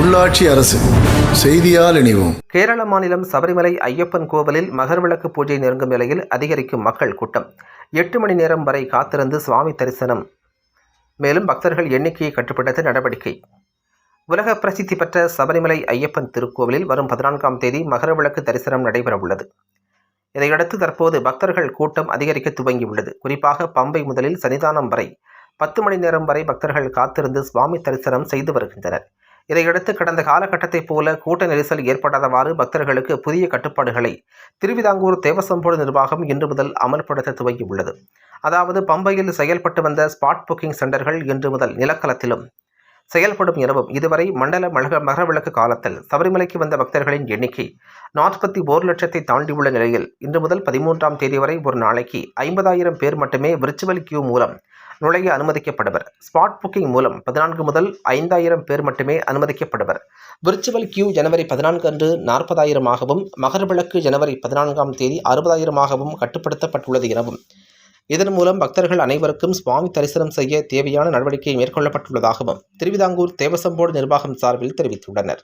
உள்ளாட்சி அரசு செய்தியால் இணைவோம். கேரள மாநிலம் சபரிமலை ஐயப்பன் கோவிலில் மகர்விளக்கு பூஜை நெருங்கும் நிலையில் அதிகரிக்கும் மக்கள் கூட்டம். எட்டு மணி நேரம் வரை காத்திருந்து சுவாமி தரிசனம். மேலும் பக்தர்கள் எண்ணிக்கையை கட்டுப்படுத்த நடவடிக்கை. உலக பிரசித்தி பெற்ற சபரிமலை ஐயப்பன் திருக்கோவிலில் வரும் பதினான்காம் தேதி மகரவிளக்கு தரிசனம் நடைபெறவுள்ளது. இதையடுத்து தற்போது பக்தர்கள் கூட்டம் அதிகரிக்க துவங்கியுள்ளது. குறிப்பாக பம்பை முதலில் சன்னிதானம் வரை பத்து மணி நேரம் வரை பக்தர்கள் காத்திருந்து சுவாமி தரிசனம் செய்து வருகின்றனர். இதையடுத்து கடந்த காலகட்டத்தைப் போல கூட்ட நெரிசல் ஏற்படாதவாறு பக்தர்களுக்கு புதிய கட்டுப்பாடுகளை திருவிதாங்கூர் தேவசம்போடு நிர்வாகம் இன்று முதல் அமல்படுத்த துவங்கியுள்ளது அதாவது பம்பையில் செயல்பட்டு வந்த ஸ்பாட் புக்கிங் சென்டர்கள் இன்று முதல் நிலக்கலத்திலும் செயல்படும் எனவும் இதுவரை மண்டல மழக மகரவிளக்கு காலத்தில் சபரிமலைக்கு வந்த பக்தர்களின் எண்ணிக்கை நாற்பத்தி ஓர் லட்சத்தை தாண்டியுள்ள நிலையில் இன்று முதல் பதிமூன்றாம் தேதி வரை ஒரு நாளைக்கு ஐம்பதாயிரம் பேர் மட்டுமே விர்ச்சுவல் கியூ மூலம் நுழைய அனுமதிக்கப்படுவர். ஸ்பாட் புக்கிங் மூலம் பதினான்கு முதல் ஐந்தாயிரம் பேர் மட்டுமே அனுமதிக்கப்படுவர். விர்ச்சுவல் கியூ ஜனவரி பதினான்கு அன்று நாற்பதாயிரமாகவும் மகரவிளக்கு ஜனவரி பதினான்காம் தேதி அறுபதாயிரமாகவும் கட்டுப்படுத்தப்பட்டுள்ளது எனவும் இதன் மூலம் பக்தர்கள் அனைவருக்கும் சுவாமி தரிசனம் செய்ய தேவையான நடவடிக்கை மேற்கொள்ளப்பட்டுள்ளதாகவும் திருவிதாங்கூர் தேவசம்போடு நிர்வாகம் சார்பில் தெரிவித்துள்ளனர்.